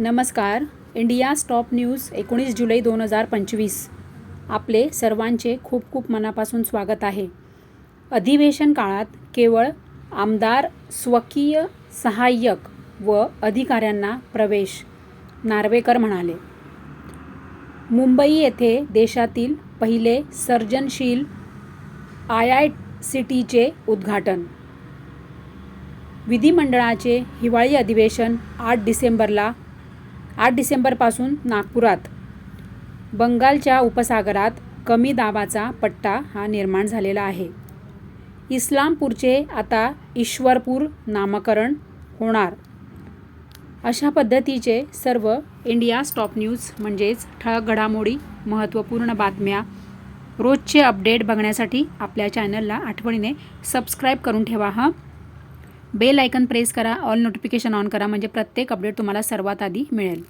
नमस्कार. India stop news एकोणीस जुलै दोन हजार पंचवीस. आपले सर्वांचे खूप खूप मनापासून स्वागत आहे. अधिवेशन काळात केवळ आमदार स्वकीय सहाय्यक व अधिकाऱ्यांना प्रवेश नार्वेकर म्हणाले. मुंबई येथे देशातील पहिले सर्जनशील आय आय सिटीचे उद्घाटन. विधिमंडळाचे हिवाळी अधिवेशन आठ डिसेंबरला आठ डिसेंबरपासून नागपुरात. बंगालच्या उपसागरात कमी दाबाचा पट्टा हा निर्माण झालेला आहे. इस्लामपूरचे आता ईश्वरपूर नामकरण होणार. अशा पद्धतीचे सर्व इंडिया स्टॉप न्यूज म्हणजेच ठळक घडामोडी महत्त्वपूर्ण बातम्या रोजचे अपडेट बघण्यासाठी आपल्या चॅनलला आठवणीने सबस्क्राईब करून ठेवा हां? बेल आयकन प्रेस करा ऑल नोटिफिकेशन ऑन करा म्हणजे प्रत्येक अपडेट तुम्हाला सर्वात आधी मिळेल.